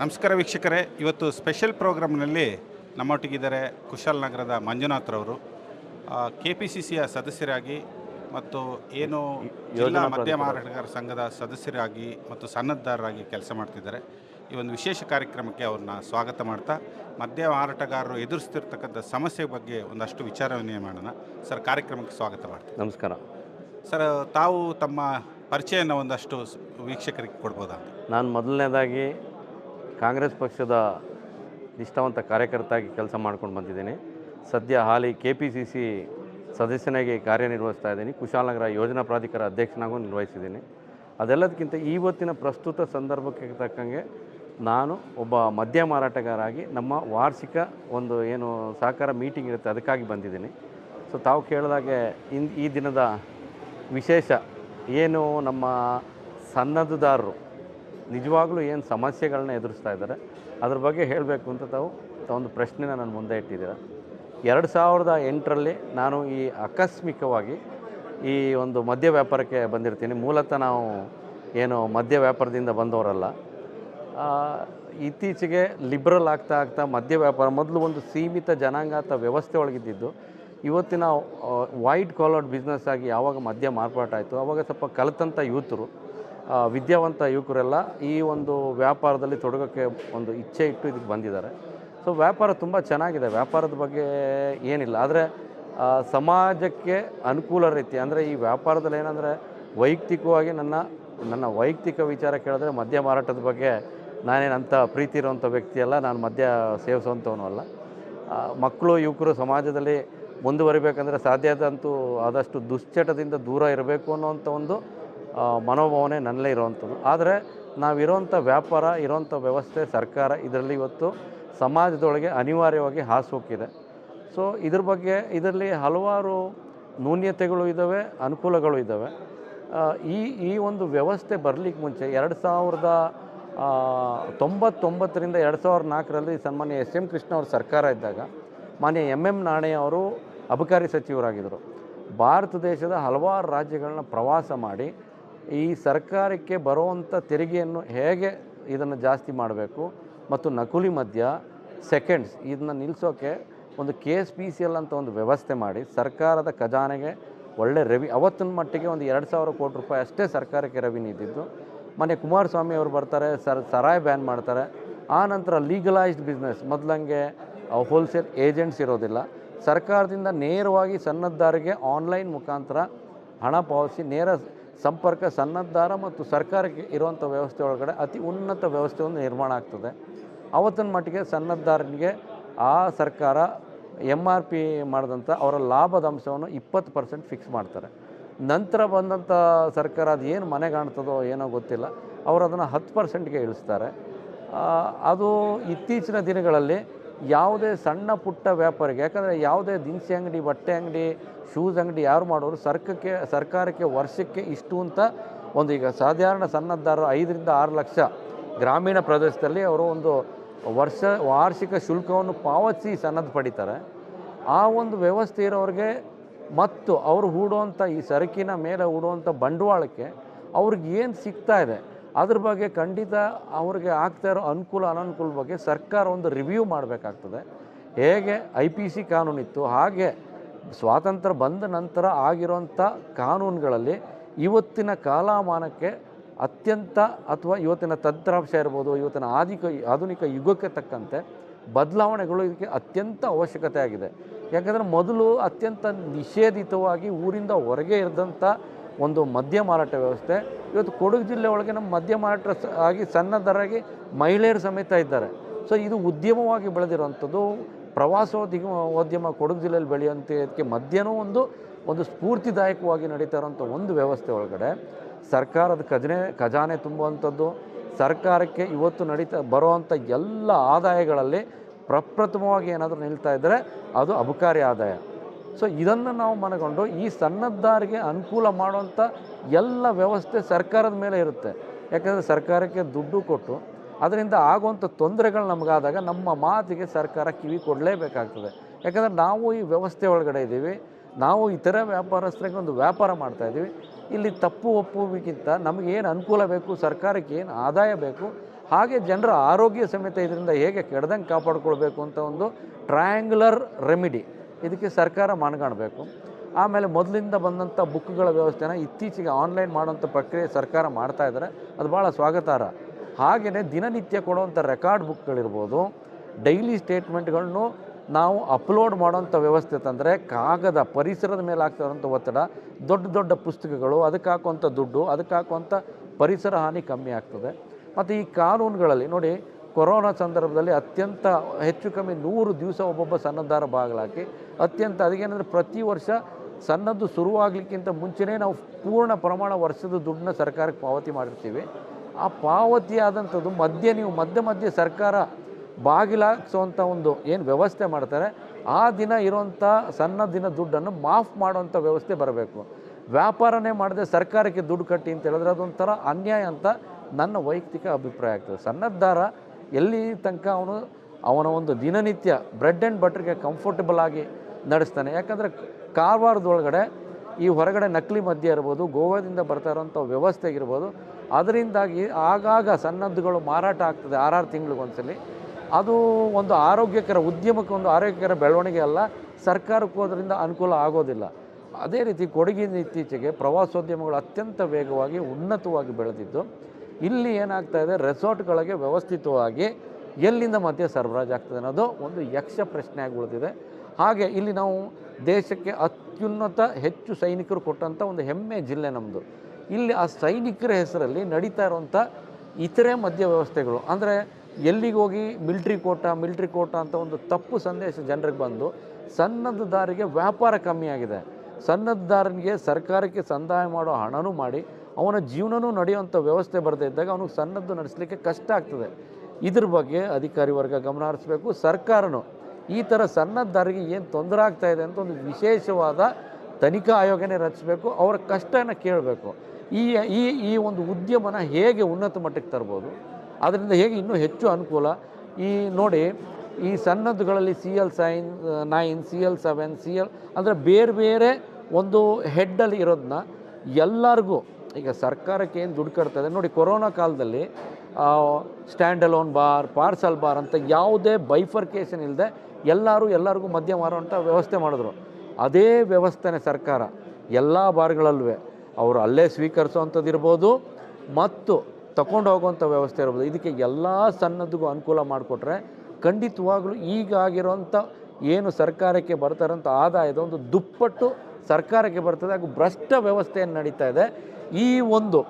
ನಮಸ್ಕಾರ ವೀಕ್ಷಕರೇ. ಇವತ್ತು ಸ್ಪೆಷಲ್ ಪ್ರೋಗ್ರಾಮ್ನಲ್ಲಿ ನಮ್ಮೊಟ್ಟಿಗಿದ್ದಾರೆ ಕುಶಾಲನಗರದ ಮಂಜುನಾಥ್ರವರು ಕೆ ಪಿ ಸಿ ಸಿಯ ಸದಸ್ಯರಾಗಿ ಮತ್ತು ಏನು ಜಿಲ್ಲಾ ಮದ್ಯ ಮಾರಾಟಗಾರ ಸಂಘದ ಸದಸ್ಯರಾಗಿ ಮತ್ತು ಸನ್ನದ್ಧರಾಗಿ ಕೆಲಸ ಮಾಡ್ತಿದ್ದಾರೆ. ಈ ಒಂದು ವಿಶೇಷ ಕಾರ್ಯಕ್ರಮಕ್ಕೆ ಅವ್ರನ್ನ ಸ್ವಾಗತ ಮಾಡ್ತಾ ಮದ್ಯ ಮಾರಾಟಗಾರರು ಎದುರಿಸ್ತಿರ್ತಕ್ಕಂಥ ಸಮಸ್ಯೆ ಬಗ್ಗೆ ಒಂದಷ್ಟು ವಿಚಾರ ವಿನಿಮಯ ಮಾಡೋಣ. ಸರ್ ಕಾರ್ಯಕ್ರಮಕ್ಕೆ ಸ್ವಾಗತ ಮಾಡ್ತೀನಿ. ನಮಸ್ಕಾರ. ಸರ್ ತಾವು ತಮ್ಮ ಪರಿಚಯನ ಒಂದಷ್ಟು ವೀಕ್ಷಕರಿಗೆ ಕೊಡ್ಬೋದಾ? ನಾನು ಮೊದಲನೇದಾಗಿ ಕಾಂಗ್ರೆಸ್ ಪಕ್ಷದ ನಿಷ್ಠಾವಂತ ಕಾರ್ಯಕರ್ತಾಗಿ ಕೆಲಸ ಮಾಡ್ಕೊಂಡು ಬಂದಿದ್ದೀನಿ. ಸದ್ಯ ಹಾಲಿ ಕೆ ಪಿ ಸಿ ಸಿ ಸದಸ್ಯನಾಗಿ ಕಾರ್ಯನಿರ್ವಹಿಸ್ತಾ ಇದ್ದೀನಿ. ಕುಶಾಲನಗರ ಯೋಜನಾ ಪ್ರಾಧಿಕಾರ ಅಧ್ಯಕ್ಷನಾಗೂ ನಿರ್ವಹಿಸಿದ್ದೀನಿ. ಅದೆಲ್ಲದಕ್ಕಿಂತ ಇವತ್ತಿನ ಪ್ರಸ್ತುತ ಸಂದರ್ಭಕ್ಕೆ ತಕ್ಕಂಗೆ ನಾನು ಒಬ್ಬ ಮದ್ಯ ಮಾರಾಟಗಾರಾಗಿ ನಮ್ಮ ವಾರ್ಷಿಕ ಒಂದು ಏನು ಸಹಕಾರ ಮೀಟಿಂಗ್ ಇರುತ್ತೆ, ಅದಕ್ಕಾಗಿ ಬಂದಿದ್ದೀನಿ. ಸೊ, ತಾವು ಕೇಳಿದಾಗೆ ಇನ್ ಈ ದಿನದ ವಿಶೇಷ ಏನು ನಮ್ಮ ಸನ್ನದ್ಧದಾರರು ನಿಜವಾಗ್ಲೂ ಏನು ಸಮಸ್ಯೆಗಳನ್ನ ಎದುರಿಸ್ತಾ ಇದ್ದಾರೆ. ಅದ್ರ ಬಗ್ಗೆ ಹೇಳಬೇಕು ಅಂತ ತಾವು ಒಂದು ಪ್ರಶ್ನೆನ ನಾನು ಮುಂದೆ ಇಟ್ಟಿದ್ದೀರ. ಎರಡು ಸಾವಿರದ ಎಂಟರಲ್ಲಿ ನಾನು ಈ ಆಕಸ್ಮಿಕವಾಗಿ ಈ ಒಂದು ಮದ್ಯ ವ್ಯಾಪಾರಕ್ಕೆ ಬಂದಿರ್ತೀನಿ. ಮೂಲತಃ ನಾವು ಏನು ಮದ್ಯ ವ್ಯಾಪಾರದಿಂದ ಬಂದವರಲ್ಲ. ಇತ್ತೀಚೆಗೆ ಲಿಬ್ರಲ್ ಆಗ್ತಾ ಆಗ್ತಾ ಮದ್ಯ ವ್ಯಾಪಾರ ಮೊದಲು ಒಂದು ಸೀಮಿತ ಜನಾಂಗಾತ ವ್ಯವಸ್ಥೆ ಒಳಗಿದ್ದಿದ್ದು. ಇವತ್ತಿನ ವೈಟ್ ಕಾಲರ್ಡ್ ಬಿಸ್ನೆಸ್ ಆಗಿ ಯಾವಾಗ ಮದ್ಯ ಮಾರ್ಪಾಟ ಆಯಿತು ಆವಾಗ ಸ್ವಲ್ಪ ಕಲಿತಂಥ ಯೂತರು ವಿದ್ಯಾವಂತ ಯುವಕರೆಲ್ಲ ಈ ಒಂದು ವ್ಯಾಪಾರದಲ್ಲಿ ತೊಡಗೋಕ್ಕೆ ಒಂದು ಇಚ್ಛೆ ಇಟ್ಟು ಇದಕ್ಕೆ ಬಂದಿದ್ದಾರೆ. ಸೊ ವ್ಯಾಪಾರ ತುಂಬ ಚೆನ್ನಾಗಿದೆ. ವ್ಯಾಪಾರದ ಬಗ್ಗೆ ಏನಿಲ್ಲ. ಆದರೆ ಸಮಾಜಕ್ಕೆ ಅನುಕೂಲ ರೀತಿ, ಅಂದರೆ ಈ ವ್ಯಾಪಾರದಲ್ಲಿ ಏನಂದರೆ ವೈಯಕ್ತಿಕವಾಗಿ ನನ್ನ ನನ್ನ ವೈಯಕ್ತಿಕ ವಿಚಾರ ಕೇಳಿದ್ರೆ ಮದ್ಯ ಮಾರಾಟದ ಬಗ್ಗೆ ನಾನೇನಂತ ಪ್ರೀತಿ ಇರುವಂಥ ವ್ಯಕ್ತಿಯಲ್ಲ, ನಾನು ಮದ್ಯ ಸೇವಿಸುವಂಥವನು ಅಲ್ಲ. ಮಕ್ಕಳು, ಯುವಕರು ಸಮಾಜದಲ್ಲಿ ಮುಂದುವರಿಬೇಕಂದ್ರೆ ಸಾಧ್ಯ ಆದಂತೂ ಆದಷ್ಟು ದುಶ್ಚಟದಿಂದ ದೂರ ಇರಬೇಕು ಅನ್ನೋವಂಥ ಒಂದು ಮನೋಭಾವನೆ ನನ್ನಲ್ಲೇ ಇರುವಂಥದ್ದು. ಆದರೆ ನಾವಿರೋಂಥ ವ್ಯಾಪಾರ ಇರೋಂಥ ವ್ಯವಸ್ಥೆ, ಸರ್ಕಾರ ಇದರಲ್ಲಿ ಇವತ್ತು ಸಮಾಜದೊಳಗೆ ಅನಿವಾರ್ಯವಾಗಿ ಹಾಸೋಕ್ಕಿದೆ ಸೊ, ಇದ್ರ ಬಗ್ಗೆ ಇದರಲ್ಲಿ ಹಲವಾರು ನ್ಯೂನ್ಯತೆಗಳು ಇದ್ದಾವೆ, ಅನುಕೂಲಗಳು ಇದ್ದಾವೆ. ಈ ಈ ಒಂದು ವ್ಯವಸ್ಥೆ ಬರಲಿಕ್ಕೆ ಮುಂಚೆ ಎರಡು ಸಾವಿರದ ತೊಂಬತ್ತೊಂಬತ್ತರಿಂದ ಎರಡು ಸಾವಿರದ ನಾಲ್ಕರಲ್ಲಿ ಸನ್ಮಾನ್ಯ ಎಸ್ ಎಂ ಕೃಷ್ಣ ಅವರು ಸರ್ಕಾರ ಇದ್ದಾಗ ಮಾನ್ಯ ಎಂ ಎಂ ನಾಣೆ ಅವರು ಅಬಕಾರಿ ಸಚಿವರಾಗಿದ್ದರು. ಭಾರತ ದೇಶದ ಹಲವಾರು ರಾಜ್ಯಗಳನ್ನ ಪ್ರವಾಸ ಮಾಡಿ ಈ ಸರ್ಕಾರಕ್ಕೆ ಬರುವಂಥ ತೆರಿಗೆಯನ್ನು ಹೇಗೆ ಇದನ್ನು ಜಾಸ್ತಿ ಮಾಡಬೇಕು ಮತ್ತು ನಕುಲಿ ಮದ್ಯ ಸೆಕೆಂಡ್ಸ್ ಇದನ್ನ ನಿಲ್ಲಿಸೋಕ್ಕೆ ಒಂದು K S P C L ಅಂತ ಒಂದು ವ್ಯವಸ್ಥೆ ಮಾಡಿ ಸರ್ಕಾರದ ಖಜಾನೆಗೆ ಒಳ್ಳೆ ರೆವಿ ಅವತ್ತಿನ ಮಟ್ಟಿಗೆ ಒಂದು ಎರಡು ಸಾವಿರ ಕೋಟಿ ರೂಪಾಯಿ ಅಷ್ಟೇ ಸರ್ಕಾರಕ್ಕೆ ರೆವಿನ್ಯೂ ಇದ್ದಿದ್ದು. ಮನೆ ಕುಮಾರಸ್ವಾಮಿ ಅವರು ಬರ್ತಾರೆ, ಸರ್, ಸರಾಯ್ ಬ್ಯಾನ್ ಮಾಡ್ತಾರೆ. ಆ ನಂತರ ಲೀಗಲೈಸ್ಡ್ ಬಿಸ್ನೆಸ್ ಮೊದಲಂಗೆ ಹೋಲ್ಸೇಲ್ ಏಜೆಂಟ್ಸ್ ಇರೋದಿಲ್ಲ. ಸರ್ಕಾರದಿಂದ ನೇರವಾಗಿ ಸನ್ನದ್ದಾರಿಗೆ ಆನ್ಲೈನ್ ಮುಖಾಂತರ ಹಣ ಪಾವತಿಸಿ ನೇರ ಸಂಪರ್ಕ ಸನ್ನದ್ಧಾರ ಮತ್ತು ಸರ್ಕಾರಕ್ಕೆ ಇರುವಂಥ ವ್ಯವಸ್ಥೆ ಒಳಗಡೆ ಅತಿ ಉನ್ನತ ವ್ಯವಸ್ಥೆ ಒಂದು ನಿರ್ಮಾಣ ಆಗ್ತದೆ. ಅವತ್ತಿನ ಮಟ್ಟಿಗೆ ಸನ್ನದ್ಧಾರನಿಗೆ ಆ ಸರ್ಕಾರ ಎಂ ಆರ್ ಪಿ ಮಾಡಿದಂಥ ಅವರ ಲಾಭದ ಅಂಶವನ್ನು ಇಪ್ಪತ್ತು ಪರ್ಸೆಂಟ್ ಫಿಕ್ಸ್ ಮಾಡ್ತಾರೆ. ನಂತರ ಬಂದಂಥ ಸರ್ಕಾರ ಅದು ಏನು ಮನೆ ಕಾಣ್ತದೋ ಏನೋ ಗೊತ್ತಿಲ್ಲ, ಅವರು ಅದನ್ನು ಹತ್ತು ಪರ್ಸೆಂಟ್ಗೆ ಇಳಿಸ್ತಾರೆ. ಅದು ಇತ್ತೀಚಿನ ದಿನಗಳಲ್ಲಿ ಯಾವುದೇ ಸಣ್ಣ ಪುಟ್ಟ ವ್ಯಾಪಾರಿಗೆ, ಯಾಕಂದರೆ ಯಾವುದೇ ದಿನಸಿ ಅಂಗಡಿ, ಬಟ್ಟೆ ಅಂಗಡಿ, ಶೂಸ್ ಅಂಗಡಿ ಯಾರು ಮಾಡೋರು ಸರ್ಕಕ್ಕೆ, ಸರ್ಕಾರಕ್ಕೆ ವರ್ಷಕ್ಕೆ ಇಷ್ಟು ಅಂತ ಒಂದು ಈಗ ಸಾಧಾರಣ ಸನ್ನದ್ಧಾರರು ಐದರಿಂದ ಆರು ಲಕ್ಷ ಗ್ರಾಮೀಣ ಪ್ರದೇಶದಲ್ಲಿ ಅವರು ಒಂದು ವರ್ಷ ವಾರ್ಷಿಕ ಶುಲ್ಕವನ್ನು ಪಾವತಿಸಿ ಸನ್ನದ್ದು ಪಡಿತಾರೆ. ಆ ಒಂದು ವ್ಯವಸ್ಥೆ ಇರೋರಿಗೆ ಮತ್ತು ಅವರು ಹೂಡುವಂಥ ಈ ಸರಕಿನ ಮೇಲೆ ಹೂಡುವಂಥ ಬಂಡವಾಳಕ್ಕೆ ಅವ್ರಿಗೆ ಏನು ಸಿಗ್ತಾ ಇದೆ? ಅದ್ರ ಬಗ್ಗೆ ಖಂಡಿತ ಅವ್ರಿಗೆ ಆಗ್ತಾ ಇರೋ ಅನುಕೂಲ ಅನನುಕೂಲ ಬಗ್ಗೆ ಸರ್ಕಾರ ಒಂದು ರಿವ್ಯೂ ಮಾಡಬೇಕಾಗ್ತದೆ. ಹೇಗೆ ಐ ಪಿ ಸಿ ಕಾನೂನಿತ್ತು, ಹಾಗೆ ಸ್ವಾತಂತ್ರ್ಯ ಬಂದ ನಂತರ ಆಗಿರೋಂಥ ಕಾನೂನುಗಳಲ್ಲಿ ಇವತ್ತಿನ ಕಾಲಮಾನಕ್ಕೆ ಅತ್ಯಂತ ಅಥವಾ ಇವತ್ತಿನ ತಂತ್ರಾಂಶ ಇರ್ಬೋದು, ಇವತ್ತಿನ ಆದಿಕ ಆಧುನಿಕ ಯುಗಕ್ಕೆ ತಕ್ಕಂತೆ ಬದಲಾವಣೆಗಳು ಇದಕ್ಕೆ ಅತ್ಯಂತ ಅವಶ್ಯಕತೆ ಆಗಿದೆ. ಯಾಕಂದರೆ ಮೊದಲು ಅತ್ಯಂತ ನಿಷೇಧಿತವಾಗಿ ಊರಿಂದ ಹೊರಗೆ ಇರದಂಥ ಒಂದು ಮದ್ಯ ಮಾರಾಟ ವ್ಯವಸ್ಥೆ ಇವತ್ತು ಕೊಡಗು ಜಿಲ್ಲೆ ಒಳಗೆ ನಮ್ಮ ಸ- ಆಗಿ ಸಣ್ಣದರಾಗಿ ಮಹಿಳೆಯರು ಸಮೇತ ಇದ್ದಾರೆ. ಸೊ ಇದು ಉದ್ಯಮವಾಗಿ ಬೆಳೆದಿರುವಂಥದ್ದು. ಪ್ರವಾಸೋದ್ಯಮ ಉದ್ಯಮ ಕೊಡಗು ಜಿಲ್ಲೆಯಲ್ಲಿ ಬೆಳೆಯುವಂಥ ಇದಕ್ಕೆ ಮದ್ಯನೂ ಒಂದು ಒಂದು ಸ್ಫೂರ್ತಿದಾಯಕವಾಗಿ ನಡೀತಾ ಇರೋಂಥ ಒಂದು ವ್ಯವಸ್ಥೆ ಒಳಗಡೆ. ಸರ್ಕಾರದ ಖಜಾನೆ ಖಜಾನೆ ತುಂಬುವಂಥದ್ದು. ಸರ್ಕಾರಕ್ಕೆ ಇವತ್ತು ನಡೀತಾ ಬರುವಂಥ ಎಲ್ಲ ಆದಾಯಗಳಲ್ಲಿ ಪ್ರಪ್ರಥಮವಾಗಿ ಏನಾದರೂ ನಿಲ್ತಾ ಇದ್ದರೆ ಅದು ಅಬಕಾರಿ ಆದಾಯ. ಸೊ ಇದನ್ನು ನಾವು ಮನಗೊಂಡು ಈ ಸಣ್ಣದ್ದಾರಿಗೆ ಅನುಕೂಲ ಮಾಡುವಂಥ ಎಲ್ಲ ವ್ಯವಸ್ಥೆ ಸರ್ಕಾರದ ಮೇಲೆ ಇರುತ್ತೆ. ಯಾಕಂದರೆ ಸರ್ಕಾರಕ್ಕೆ ದುಡ್ಡು ಕೊಟ್ಟು ಅದರಿಂದ ಆಗುವಂಥ ತೊಂದರೆಗಳು ನಮಗಾದಾಗ ನಮ್ಮ ಮಾತಿಗೆ ಸರ್ಕಾರ ಕಿವಿ ಕೊಡಲೇಬೇಕಾಗ್ತದೆ. ಯಾಕಂದರೆ ನಾವು ಈ ವ್ಯವಸ್ಥೆ ಒಳಗಡೆ ಇದ್ದೀವಿ. ನಾವು ಇತರ ವ್ಯಾಪಾರಸ್ಥರಿಗೆ ಒಂದು ವ್ಯಾಪಾರ ಮಾಡ್ತಾಯಿದ್ದೀವಿ ಇಲ್ಲಿ ತಪ್ಪು ಒಪ್ಪುವಿಗಿಂತ ನಮಗೇನು ಅನುಕೂಲ ಬೇಕು, ಸರ್ಕಾರಕ್ಕೆ ಏನು ಆದಾಯ ಬೇಕು, ಹಾಗೆ ಜನರ ಆರೋಗ್ಯ ಸಮೇತ ಇದರಿಂದ ಹೇಗೆ ಕೆಡ್ದಂಗೆ ಕಾಪಾಡ್ಕೊಳ್ಬೇಕು ಅಂತ ಒಂದು ಟ್ರಯಾಂಗ್ಯುಲರ್ ರೆಮಿಡಿ. ಇದಕ್ಕೆ ಸರ್ಕಾರ ಮನಗಾಣಬೇಕು. ಆಮೇಲೆ ಮೊದಲಿಂದ ಬಂದಂಥ ಬುಕ್ಗಳ ವ್ಯವಸ್ಥೆನ ಇತ್ತೀಚೆಗೆ ಆನ್ಲೈನ್ ಮಾಡುವಂಥ ಪ್ರಕ್ರಿಯೆ ಸರ್ಕಾರ ಮಾಡ್ತಾ ಇದ್ದಾರೆ. ಅದು ಭಾಳ ಸ್ವಾಗತಾರ್ಹ. ಹಾಗೆಯೇ ದಿನನಿತ್ಯ ಕೊಡುವಂಥ ರೆಕಾರ್ಡ್ ಬುಕ್ಗಳಿರ್ಬೋದು, ಡೈಲಿ ಸ್ಟೇಟ್ಮೆಂಟ್ಗಳನ್ನು ನಾವು ಅಪ್ಲೋಡ್ ಮಾಡೋಂಥ ವ್ಯವಸ್ಥೆ ತಂದರೆ ಕಾಗದ ಪರಿಸರದ ಮೇಲೆ ಆಗ್ತಾ ಒತ್ತಡ, ದೊಡ್ಡ ದೊಡ್ಡ ಪುಸ್ತಕಗಳು, ಅದಕ್ಕೆ ಹಾಕುವಂಥ ದುಡ್ಡು, ಅದಕ್ಕೆ ಹಾಕುವಂಥ ಪರಿಸರ ಹಾನಿ ಕಮ್ಮಿ ಆಗ್ತದೆ. ಮತ್ತು ಈ ಕಾನೂನುಗಳಲ್ಲಿ ನೋಡಿ ಕೊರೋನಾ ಸಂದರ್ಭದಲ್ಲಿ ಅತ್ಯಂತ ಹೆಚ್ಚು ಕಮ್ಮಿ ನೂರು ದಿವಸ ಒಬ್ಬೊಬ್ಬ ಸನ್ನದ್ಧಾರ ಬಾಗಿಲಾಕಿ, ಅತ್ಯಂತ ಅದಕ್ಕೇನೆಂದರೆ ಪ್ರತಿ ವರ್ಷ ಸನ್ನದ್ದು ಶುರುವಾಗಲಿಕ್ಕಿಂತ ಮುಂಚೆನೇ ನಾವು ಪೂರ್ಣ ಪ್ರಮಾಣ ವರ್ಷದ ದುಡ್ಡನ್ನ ಸರ್ಕಾರಕ್ಕೆ ಪಾವತಿ ಮಾಡಿರ್ತೀವಿ. ಆ ಪಾವತಿ ಆದಂಥದ್ದು ಮಧ್ಯೆ ನೀವು ಮಧ್ಯೆ ಮಧ್ಯೆ ಸರ್ಕಾರ ಬಾಗಿಲಾಗಿಸುವಂಥ ಒಂದು ಏನು ವ್ಯವಸ್ಥೆ ಮಾಡ್ತಾರೆ, ಆ ದಿನ ಇರುವಂಥ ಸಣ್ಣ ದಿನ ದುಡ್ಡನ್ನು ಮಾಫ್ ಮಾಡುವಂಥ ವ್ಯವಸ್ಥೆ ಬರಬೇಕು. ವ್ಯಾಪಾರನೇ ಮಾಡದೆ ಸರ್ಕಾರಕ್ಕೆ ದುಡ್ಡು ಕಟ್ಟಿ ಅಂತ ಹೇಳಿದ್ರೆ ಅದೊಂಥರ ಅನ್ಯಾಯ ಅಂತ ನನ್ನ ವೈಯಕ್ತಿಕ ಅಭಿಪ್ರಾಯ ಆಗ್ತದೆ. ಸನ್ನದ್ಧಾರ ಎಲ್ಲಿ ತನಕ ಅವನು ಅವನ ಒಂದು ದಿನನಿತ್ಯ ಬ್ರೆಡ್ ಆ್ಯಂಡ್ ಬಟರ್ಗೆ ಕಂಫರ್ಟಬಲ್ ಆಗಿ ನಡೆಸ್ತಾನೆ. ಯಾಕಂದರೆ ಕಾರವಾರದೊಳಗಡೆ ಈ ಹೊರಗಡೆ ನಕಲಿ ಮದ್ಯ ಇರ್ಬೋದು, ಗೋವಾದಿಂದ ಬರ್ತಾ ಇರೋಂಥ ವ್ಯವಸ್ಥೆ ಇರ್ಬೋದು ಅದರಿಂದಾಗಿ ಆಗಾಗ ಸನ್ನದ್ದುಗಳು ಮಾರಾಟ ಆಗ್ತದೆ ಆರಾರು ತಿಂಗಳಿಗೊಂದ್ಸಲಿ ಅದು ಒಂದು ಆರೋಗ್ಯಕರ ಉದ್ಯಮಕ್ಕೆ ಒಂದು ಆರೋಗ್ಯಕರ ಬೆಳವಣಿಗೆ ಅಲ್ಲ, ಸರ್ಕಾರಕ್ಕೂ ಅದರಿಂದ ಅನುಕೂಲ ಆಗೋದಿಲ್ಲ. ಅದೇ ರೀತಿ ಕೊಡಗಿನ ಇತ್ತೀಚೆಗೆ ಪ್ರವಾಸೋದ್ಯಮಗಳು ಅತ್ಯಂತ ವೇಗವಾಗಿ ಉನ್ನತವಾಗಿ ಬೆಳೆದಿದ್ದು ಇಲ್ಲಿ ಏನಾಗ್ತಾ ಇದೆ? ರೆಸಾರ್ಟ್ಗಳಿಗೆ ವ್ಯವಸ್ಥಿತವಾಗಿ ಎಲ್ಲಿಂದ ಮದ್ಯ ಸರಬರಾಜು ಆಗ್ತದೆ ಅನ್ನೋದು ಒಂದು ಯಕ್ಷ ಪ್ರಶ್ನೆಯಾಗಿ ಉಳಿದಿದೆ. ಹಾಗೆ ಇಲ್ಲಿ ನಾವು ದೇಶಕ್ಕೆ ಅತ್ಯುನ್ನತ ಹೆಚ್ಚು ಸೈನಿಕರು ಕೊಟ್ಟಂಥ ಒಂದು ಹೆಮ್ಮೆ ಜಿಲ್ಲೆ ನಮ್ಮದು ಇಲ್ಲಿ ಆ ಸೈನಿಕರ ಹೆಸರಲ್ಲಿ ನಡೀತಾ ಇರುವಂಥ ಇತರೆ ಮದ್ಯ ವ್ಯವಸ್ಥೆಗಳು, ಅಂದರೆ ಎಲ್ಲಿಗೆ ಹೋಗಿ ಮಿಲ್ಟ್ರಿ ಕೋಟ ಮಿಲ್ಟ್ರಿ ಕೋಟ ಅಂತ ಒಂದು ತಪ್ಪು ಸಂದೇಶ ಜನರಿಗೆ ಬಂದು ಸನ್ನದ್ಧದಾರಿಗೆ ವ್ಯಾಪಾರ ಕಮ್ಮಿಯಾಗಿದೆ ಸನ್ನದ್ಧದಾರನಿಗೆ ಸರ್ಕಾರಕ್ಕೆ ಸಂದಾಯ ಮಾಡೋ ಹಣನೂ ಮಾಡಿ ಅವನ ಜೀವನನೂ ನಡೆಯುವಂಥ ವ್ಯವಸ್ಥೆ ಬರದೇ ಇದ್ದಾಗ ಅವನಿಗೆ ಸನ್ನದ್ದು ನಡೆಸಲಿಕ್ಕೆ ಕಷ್ಟ ಆಗ್ತದೆ. ಇದ್ರ ಬಗ್ಗೆ ಅಧಿಕಾರಿ ವರ್ಗ ಗಮನ ಹರಿಸ್ಬೇಕು. ಸರ್ಕಾರನೂ ಈ ಥರ ಸನ್ನದ್ದಾರಿಗೆ ಏನು ತೊಂದರೆ ಆಗ್ತಾ ಇದೆ ಅಂತ ಒಂದು ವಿಶೇಷವಾದ ತನಿಖಾ ಆಯೋಗನೇ ರಚಿಸಬೇಕು. ಅವರ ಕಷ್ಟನ ಕೇಳಬೇಕು. ಈ ಈ ಈ ಒಂದು ಉದ್ಯಮನ ಹೇಗೆ ಉನ್ನತ ಮಟ್ಟಕ್ಕೆ ತರ್ಬೋದು, ಅದರಿಂದ ಹೇಗೆ ಇನ್ನೂ ಹೆಚ್ಚು ಅನುಕೂಲ. ಈ ನೋಡಿ, ಈ ಸನ್ನದ್ದುಗಳಲ್ಲಿ C L sign, nine, C L seven, C L ಅಂದರೆ ಬೇರೆ ಬೇರೆ ಒಂದು ಹೆಡ್ಡಲ್ಲಿ ಇರೋದನ್ನ ಎಲ್ಲರಿಗೂ ಈಗ ಸರ್ಕಾರಕ್ಕೆ ಏನು ದುಡ್ಡು ಕಟ್ತದೆ ನೋಡಿ, ಕೊರೋನಾ ಕಾಲದಲ್ಲಿ stand alone bar parcel bar ಅಂತ ಯಾವುದೇ ಬೈಫರ್ಕೇಶನ್ ಇಲ್ಲದೆ ಎಲ್ಲರೂ ಎಲ್ಲರಿಗೂ ಮದ್ಯ ಮಾರುವಂಥ ವ್ಯವಸ್ಥೆ ಮಾಡಿದ್ರು. ಅದೇ ವ್ಯವಸ್ಥೆನೇ ಸರ್ಕಾರ. ಎಲ್ಲ ಬಾರ್ಗಳಲ್ಲೂ ಅವರು ಅಲ್ಲೇ ಸ್ವೀಕರಿಸುವಂಥದ್ದು ಇರ್ಬೋದು, ಮತ್ತು ತಗೊಂಡು ಹೋಗುವಂಥ ವ್ಯವಸ್ಥೆ ಇರ್ಬೋದು. ಇದಕ್ಕೆ ಎಲ್ಲ ಸನ್ನದ್ದಿಗೂ ಅನುಕೂಲ ಮಾಡಿಕೊಟ್ರೆ ಖಂಡಿತವಾಗಲೂ ಈಗ ಆಗಿರೋಂಥ ಏನು ಸರ್ಕಾರಕ್ಕೆ ಬರ್ತಾರಂಥ ಆದಾಯದ ಒಂದು ದುಪ್ಪಟ್ಟು ಸರ್ಕಾರಕ್ಕೆ ಬರ್ತದೆ. ಹಾಗೂ ಭ್ರಷ್ಟ ವ್ಯವಸ್ಥೆಯನ್ನು ನಡೀತಾ ಇದೆ. ಈ ಒಂದು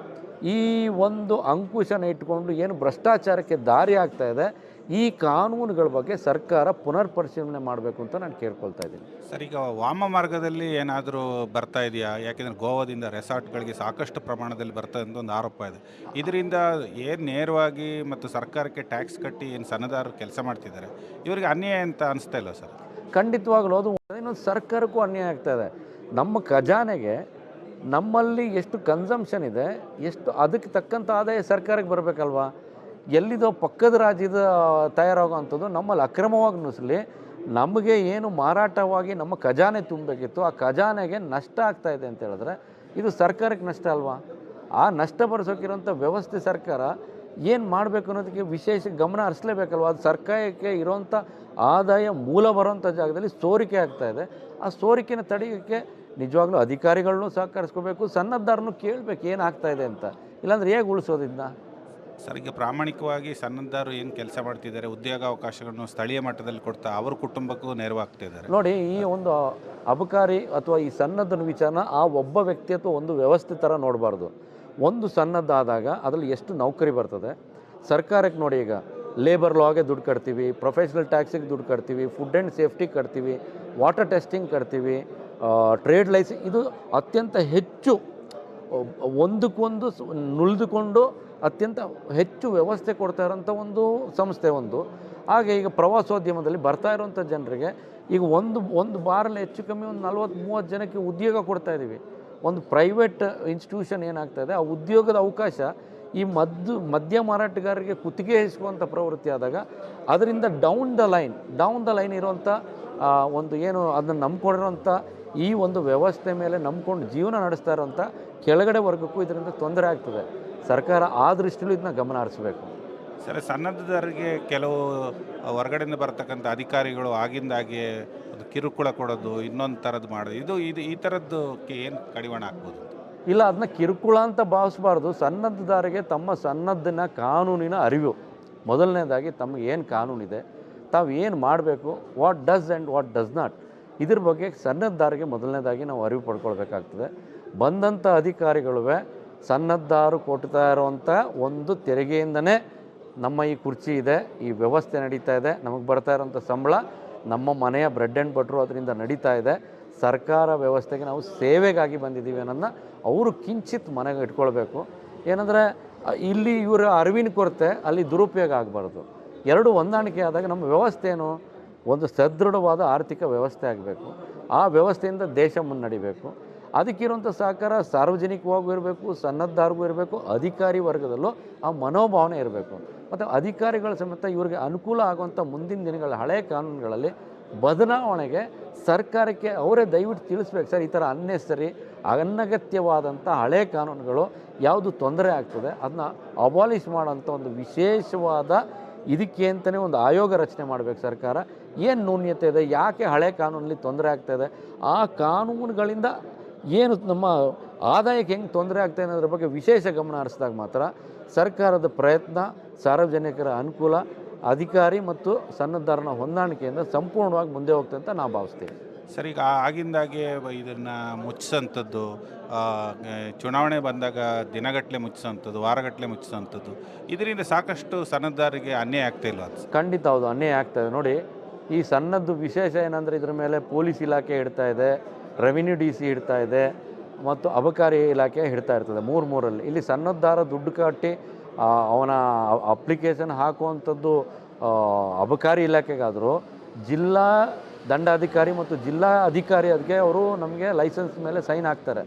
ಈ ಒಂದು ಅಂಕುಶನ ಇಟ್ಕೊಂಡು ಏನು ಭ್ರಷ್ಟಾಚಾರಕ್ಕೆ ದಾರಿ ಆಗ್ತಾ ಇದೆ ಈ ಕಾನೂನುಗಳ ಬಗ್ಗೆ ಸರ್ಕಾರ ಪುನರ್ ಪರಿಶೀಲನೆ ಮಾಡಬೇಕು ಅಂತ ನಾನು ಕೇಳ್ಕೊಳ್ತಾ ಇದ್ದೀನಿ. ಸರ್ ಈಗ ವಾಮ ಮಾರ್ಗದಲ್ಲಿ ಏನಾದರೂ ಬರ್ತಾ ಇದೆಯಾ? ಯಾಕೆಂದರೆ ಗೋವಾದಿಂದ ರೆಸಾರ್ಟ್ಗಳಿಗೆ ಸಾಕಷ್ಟು ಪ್ರಮಾಣದಲ್ಲಿ ಬರ್ತಾ ಅಂತ ಒಂದು ಆರೋಪ ಇದೆ. ಇದರಿಂದ ಏನು ನೇರವಾಗಿ ಮತ್ತು ಸರ್ಕಾರಕ್ಕೆ ಟ್ಯಾಕ್ಸ್ ಕಟ್ಟಿ ಏನು ಸಣ್ಣದಾರರು ಕೆಲಸ ಮಾಡ್ತಿದ್ದಾರೆ? ಇವರಿಗೆ ಅನ್ಯಾಯ ಅಂತ ಅನಿಸ್ತಾ ಇಲ್ಲ ಸರ್? ಖಂಡಿತವಾಗ್ಲೂ ಅದು ಇನ್ನೊಂದು ಸರ್ಕಾರಕ್ಕೂ ಅನ್ಯಾಯ ಆಗ್ತಾ ಇದೆ. ನಮ್ಮ ಖಜಾನೆಗೆ ನಮ್ಮಲ್ಲಿ ಎಷ್ಟು ಕನ್ಸಂಪ್ಷನ್ ಇದೆ, ಎಷ್ಟು ಅದಕ್ಕೆ ತಕ್ಕಂಥ ಆದಾಯ ಸರ್ಕಾರಕ್ಕೆ ಬರಬೇಕಲ್ವಾ? ಎಲ್ಲಿದೋ ಪಕ್ಕದ ರಾಜ್ಯದ ತಯಾರಾಗುವಂಥದ್ದು ನಮ್ಮಲ್ಲಿ ಅಕ್ರಮವಾಗಿ ನುಸಲಿ, ನಮಗೆ ಏನು ಮಾರಾಟವಾಗಿ ನಮ್ಮ ಖಜಾನೆ ತುಂಬಬೇಕಿತ್ತು, ಆ ಖಜಾನೆಗೆ ನಷ್ಟ ಆಗ್ತಾ ಇದೆ ಅಂತ ಹೇಳಿದ್ರೆ ಇದು ಸರ್ಕಾರಕ್ಕೆ ನಷ್ಟ ಅಲ್ವಾ? ಆ ನಷ್ಟ ಭರಿಸೋಕಿರೋಂಥ ವ್ಯವಸ್ಥೆ ಸರ್ಕಾರ ಏನು ಮಾಡಬೇಕು ಅನ್ನೋದಕ್ಕೆ ವಿಶೇಷ ಗಮನ ಹರಿಸಲೇಬೇಕಲ್ವ? ಅದು ಸರ್ಕಾರಕ್ಕೆ ಇರೋಂಥ ಆದಾಯ ಮೂಲ ಬರೋಂಥ ಜಾಗದಲ್ಲಿ ಸೋರಿಕೆ ಆಗ್ತಾ ಇದೆ. ಆ ಸೋರಿಕೆನ ತಡೆಯೋಕ್ಕೆ ನಿಜವಾಗ್ಲೂ ಅಧಿಕಾರಿಗಳನ್ನೂ ಸಹಕರಿಸ್ಕೋಬೇಕು ಸನ್ನದ್ಧಾರನು ಕೇಳಬೇಕು ಏನಾಗ್ತಾ ಇದೆ ಅಂತ. ಇಲ್ಲಾಂದ್ರೆ ಹೇಗೆ ಉಳಿಸೋದಿದ್ನ ಸರ್ ಈಗ ಪ್ರಾಮಾಣಿಕವಾಗಿ ಸನ್ನದ್ಧಾರು ಏನು ಕೆಲಸ ಮಾಡ್ತಿದ್ದಾರೆ ಉದ್ಯೋಗಾವಕಾಶಗಳನ್ನು ಸ್ಥಳೀಯ ಮಟ್ಟದಲ್ಲಿ ಕೊಡ್ತಾ ಅವ್ರ ಕುಟುಂಬಕ್ಕೂ ನೆರವಾಗ್ತಿದ್ದಾರೆ ನೋಡಿ ಈ ಒಂದು ಅಬಕಾರಿ ಅಥವಾ ಈ ಸನ್ನದ್ಧನ ವಿಚಾರನ ಆ ಒಬ್ಬ ವ್ಯಕ್ತಿ ಅಥವಾ ಒಂದು ವ್ಯವಸ್ಥೆ ಥರ ನೋಡಬಾರ್ದು. ಒಂದು ಸನ್ನದ್ಧ ಆದಾಗ ಅದರಲ್ಲಿ ಎಷ್ಟು ನೌಕರಿ ಬರ್ತದೆ? ಸರ್ಕಾರಕ್ಕೆ ನೋಡಿ ಈಗ ಲೇಬರ್ ಲಾಗೆ ದುಡ್ಡು ಕಟ್ತೀವಿ ಪ್ರೊಫೆಷ್ನಲ್ ಟ್ಯಾಕ್ಸಿಗೆ ದುಡ್ಡು ಕಟ್ತೀವಿ ಫುಡ್ ಆ್ಯಂಡ್ ಸೇಫ್ಟಿ ಕಟ್ತೀವಿ ವಾಟರ್ ಟೆಸ್ಟಿಂಗ್ ಕಟ್ತೀವಿ ಟ್ರೇಡ್ ಲೈಸೆನ್ಸ್ ಇದು ಅತ್ಯಂತ ಹೆಚ್ಚು, ಒಂದಕ್ಕೊಂದು ನುಳಿದುಕೊಂಡು ಅತ್ಯಂತ ಹೆಚ್ಚು ವ್ಯವಸ್ಥೆ ಕೊಡ್ತಾ ಇರೋಂಥ ಒಂದು ಸಂಸ್ಥೆ ಒಂದು. ಹಾಗೆ ಈಗ ಪ್ರವಾಸೋದ್ಯಮದಲ್ಲಿ ಬರ್ತಾ ಇರೋಂಥ ಜನರಿಗೆ ಈಗ ಒಂದು ಒಂದು ಬಾರಲ್ಲಿ ಹೆಚ್ಚು ಕಮ್ಮಿ ಒಂದು ನಲ್ವತ್ತು, ಮೂವತ್ತು ಜನಕ್ಕೆ ಉದ್ಯೋಗ ಕೊಡ್ತಾ ಇದ್ದೀವಿ ಒಂದು ಪ್ರೈವೇಟ್ ಇನ್ಸ್ಟಿಟ್ಯೂಷನ್ ಏನಾಗ್ತಾ ಇದೆ, ಆ ಉದ್ಯೋಗದ ಅವಕಾಶ ಈ ಮದ್ದು, ಮದ್ಯ ಮಾರಾಟಗಾರರಿಗೆ ಕುತ್ತಿಗೆ ಇಸ್ಕುವಂಥ ಪ್ರವೃತ್ತಿ ಆದಾಗ ಅದರಿಂದ down the line down the line ಇರುವಂಥ ಒಂದು ಏನು ಅದನ್ನು ನಂಬ್ಕೊಂಡಿರೋಂಥ ಈ ಒಂದು ವ್ಯವಸ್ಥೆ ಮೇಲೆ ನಂಬ್ಕೊಂಡು ಜೀವನ ನಡೆಸ್ತಾ ಇರೋಂಥ ಕೆಳಗಡೆ ವರ್ಗಕ್ಕೂ ಇದರಿಂದ ತೊಂದರೆ ಆಗ್ತದೆ. ಸರ್ಕಾರ ಆ ದೃಷ್ಟಿಲೂ ಇದನ್ನ ಗಮನ ಹರಿಸಬೇಕು. ಸರ್ ಸನ್ನದ್ಧರಿಗೆ ಕೆಲವು ಹೊರಗಡೆಯಿಂದ ಬರ್ತಕ್ಕಂಥ ಅಧಿಕಾರಿಗಳು ಆಗಿಂದಾಗೆ ಒಂದು ಕಿರುಕುಳ ಕೊಡೋದು ಇನ್ನೊಂದು ಥರದ್ದು ಮಾಡೋದು ಇದು ಇದು ಈ ಥರದ್ದು ಏನು ಕಡಿವಾಣ ಆಗ್ಬೋದು ಇಲ್ಲ ಅದನ್ನ ಕಿರುಕುಳ ಅಂತ ಭಾವಿಸಬಾರ್ದು. ಸನ್ನದ್ಧದಾರಿಗೆ ತಮ್ಮ ಸನ್ನದ್ಧನ ಕಾನೂನಿನ ಅರಿವು. ಮೊದಲನೇದಾಗಿ ತಮಗೆ ಏನು ಕಾನೂನಿದೆ ತಾವು ಏನು ಮಾಡಬೇಕು what does and what does not ಇದ್ರ ಬಗ್ಗೆ ಸನ್ನದ್ಧಾರಿಗೆ ಮೊದಲನೇದಾಗಿ ನಾವು ಅರಿವು ಪಡ್ಕೊಳ್ಬೇಕಾಗ್ತದೆ. ಬಂದಂಥ ಅಧಿಕಾರಿಗಳು ಸನ್ನದ್ಧಾರು ಕೊಡ್ತಾ ಇರುವಂಥ ಒಂದು ತೆರಿಗೆಯಿಂದನೇ ನಮ್ಮ ಈ ಕುರ್ಚಿ ಇದೆ, ಈ ವ್ಯವಸ್ಥೆ ನಡೀತಾ ಇದೆ, ನಮಗೆ ಬರ್ತಾ ಇರೋಂಥ ಸಂಬಳ ನಮ್ಮ ಮನೆಯ ಬ್ರೆಡ್ ಆ್ಯಂಡ್ ಬಟ್ರು ಅದರಿಂದ ನಡೀತಾ ಇದೆ. ಸರ್ಕಾರ ವ್ಯವಸ್ಥೆಗೆ ನಾವು ಸೇವೆಗಾಗಿ ಬಂದಿದ್ದೀವಿ ಅನ್ನೋದನ್ನ ಅವರು ಕಿಂಚಿತ್ ಮನೆಗೆ ಇಟ್ಕೊಳ್ಬೇಕು. ಏನಂದರೆ, ಇಲ್ಲಿ ಇವರ ಅರಿವಿನ ಕೊರತೆ ಅಲ್ಲಿ ದುರುಪಯೋಗ ಆಗಬಾರ್ದು. ಎರಡು ಹೊಂದಾಣಿಕೆ ಆದಾಗ ನಮ್ಮ ವ್ಯವಸ್ಥೆ ಏನು? ಒಂದು ಸದೃಢವಾದ ಆರ್ಥಿಕ ವ್ಯವಸ್ಥೆ ಆಗಬೇಕು. ಆ ವ್ಯವಸ್ಥೆಯಿಂದ ದೇಶ ಮುನ್ನಡಿಬೇಕು. ಅದಕ್ಕಿರುವಂಥ ಸಹಕಾರ ಸಾರ್ವಜನಿಕವಾಗೂ ಇರಬೇಕು, ಸನ್ನದ್ಧಾರಿಗೂ ಇರಬೇಕು, ಅಧಿಕಾರಿ ವರ್ಗದಲ್ಲೂ ಆ ಮನೋಭಾವನೆ ಇರಬೇಕು. ಮತ್ತು ಅಧಿಕಾರಿಗಳ ಸಮೇತ ಇವರಿಗೆ ಅನುಕೂಲ ಆಗುವಂಥ ಮುಂದಿನ ದಿನಗಳ ಹಳೆಯ ಕಾನೂನುಗಳಲ್ಲಿ ಬದಲಾವಣೆಗೆ ಸರ್ಕಾರಕ್ಕೆ ಅವರೇ ದಯವಿಟ್ಟು ತಿಳಿಸ್ಬೇಕು. ಸರ್, ಈ ಥರ ಅನ್ನೆಸರಿ, ಅನಗತ್ಯವಾದಂಥ ಹಳೆ ಕಾನೂನುಗಳು ಯಾವುದು ತೊಂದರೆ ಆಗ್ತದೆ, ಅದನ್ನ ಅಬಾಲಿಷ್ ಮಾಡೋಂಥ ಒಂದು ವಿಶೇಷವಾದ ಇದಕ್ಕೆ ಅಂತಲೇ ಒಂದು ಆಯೋಗ ರಚನೆ ಮಾಡಬೇಕು ಸರ್ಕಾರ. ಏನು ನ್ಯೂನ್ಯತೆ ಇದೆ? ಯಾಕೆ ಹಳೆ ಕಾನೂನಲ್ಲಿ ತೊಂದರೆ ಆಗ್ತಾ ಇದೆ? ಆ ಕಾನೂನುಗಳಿಂದ ಏನು ನಮ್ಮ ಆದಾಯಕ್ಕೆ ಹೆಂಗೆ ತೊಂದರೆ ಆಗ್ತಾ ಅನ್ನೋದ್ರ ಬಗ್ಗೆ ವಿಶೇಷ ಗಮನ ಹರಿಸಿದಾಗ ಮಾತ್ರ ಸರ್ಕಾರದ ಪ್ರಯತ್ನ, ಸಾರ್ವಜನಿಕರ ಅನುಕೂಲ, ಅಧಿಕಾರಿ ಮತ್ತು ಸನ್ನದ್ಧಾರನ ಹೊಂದಾಣಿಕೆಯಿಂದ ಸಂಪೂರ್ಣವಾಗಿ ಮುಂದೆ ಹೋಗ್ತಂತ ನಾವು ಭಾವಿಸ್ತೀವಿ. ಸರ್, ಈಗ ಆಗಿಂದಾಗೆ ಇದನ್ನು ಮುಚ್ಚಿಸೋಂಥದ್ದು ಚುನಾವಣೆ ಬಂದಾಗ ದಿನಗಟ್ಟಲೆ ಮುಚ್ಚಿಸೋಂಥದ್ದು ವಾರಗಟ್ಟಲೆ ಮುಚ್ಚಿಸೋಂಥದ್ದು, ಇದರಿಂದ ಸಾಕಷ್ಟು ಸನ್ನದ್ಧರಿಗೆ ಅನ್ಯಾಯ ಆಗ್ತಾ ಅಂತ ಖಂಡಿತ ಹೌದು, ಅನ್ಯಾಯ ಇದೆ. ನೋಡಿ, ಈ ಸಣ್ಣದ್ದು ವಿಶೇಷ ಏನಂದರೆ ಇದ್ರ ಮೇಲೆ ಪೊಲೀಸ್ ಇಲಾಖೆ ಇಡ್ತಾ ಇದೆ, ರೆವಿನ್ಯೂ ಡಿ ಸಿ ಇಡ್ತಾ ಇದೆ, ಮತ್ತು ಅಬಕಾರಿ ಇಲಾಖೆ ಹಿಡ್ತಾ ಇರ್ತದೆ, ಮೂರು ಮೂರಲ್ಲಿ. ಇಲ್ಲಿ ಸಣ್ಣದ್ದಾರ ದುಡ್ಡು ಕಟ್ಟಿ ಅವನ ಅಪ್ಲಿಕೇಶನ್ ಹಾಕುವಂಥದ್ದು ಅಬಕಾರಿ ಇಲಾಖೆಗಾದರೂ, ಜಿಲ್ಲಾ ದಂಡಾಧಿಕಾರಿ ಮತ್ತು ಜಿಲ್ಲಾ ಅಧಿಕಾರಿ ಅದಕ್ಕೆ ಅವರು ನಮಗೆ ಲೈಸೆನ್ಸ್ ಮೇಲೆ ಸೈನ್ ಹಾಕ್ತಾರೆ.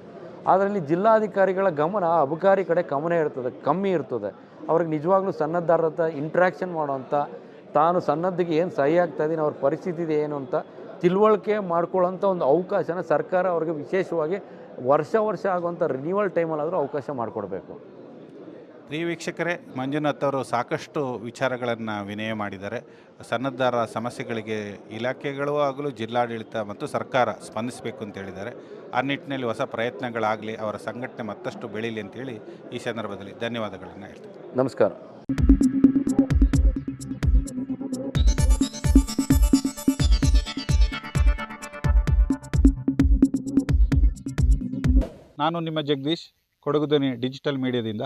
ಅದರಲ್ಲಿ ಜಿಲ್ಲಾಧಿಕಾರಿಗಳ ಗಮನ ಅಬಕಾರಿ ಕಡೆ ಗಮನ ಇರ್ತದೆ, ಕಮ್ಮಿ ಇರ್ತದೆ. ಅವ್ರಿಗೆ ನಿಜವಾಗ್ಲೂ ಸನ್ನದ್ಧಾರ ಹತ್ರ ಇಂಟ್ರ್ಯಾಕ್ಷನ್ ಮಾಡೋವಂಥ, ತಾನು ಸನ್ನದ್ಧಿಗೆ ಏನು ಸಹಿ ಆಗ್ತಾ ಇದ್ದೀನಿ, ಅವ್ರ ಪರಿಸ್ಥಿತಿ ಇದೆ ಏನು ಅಂತ ತಿಳುವಳಿಕೆ ಮಾಡ್ಕೊಳ್ಳೋಂಥ ಒಂದು ಅವಕಾಶನ ಸರ್ಕಾರ ಅವ್ರಿಗೆ ವಿಶೇಷವಾಗಿ ವರ್ಷ ವರ್ಷ ಆಗುವಂಥ ರಿನ್ಯೂವಲ್ ಟೈಮಲ್ಲಾದರೂ ಅವಕಾಶ ಮಾಡಿಕೊಡ್ಬೇಕು. ಪ್ರಿಯ ವೀಕ್ಷಕರೇ ಮಂಜುನಾಥ್ ಅವರು ಸಾಕಷ್ಟು ವಿಚಾರಗಳನ್ನು ವಿನಯ ಮಾಡಿದ್ದಾರೆ. ಸನ್ನದ್ಧರ ಸಮಸ್ಯೆಗಳಿಗೆ ಇಲಾಖೆಗಳು ಆಗಲು ಜಿಲ್ಲಾಡಳಿತ ಮತ್ತು ಸರ್ಕಾರ ಸ್ಪಂದಿಸಬೇಕು ಅಂತ ಹೇಳಿದ್ದಾರೆ. ಆ ನಿಟ್ಟಿನಲ್ಲಿ ಹೊಸ ಪ್ರಯತ್ನಗಳಾಗಲಿ ಅವರ ಸಂಘಟನೆ ಮತ್ತಷ್ಟು ಬೆಳೀಲಿ ಅಂತೇಳಿ ಈ ಸಂದರ್ಭದಲ್ಲಿ ಧನ್ಯವಾದಗಳನ್ನು ಹೇಳ್ತೀನಿ. ನಮಸ್ಕಾರ. ನಾನು ನಿಮ್ಮ ಜಗದೀಶ್ ಕೊಡಗು ಧ್ವನಿ ಡಿಜಿಟಲ್ ಮೀಡಿಯಾದಿಂದ.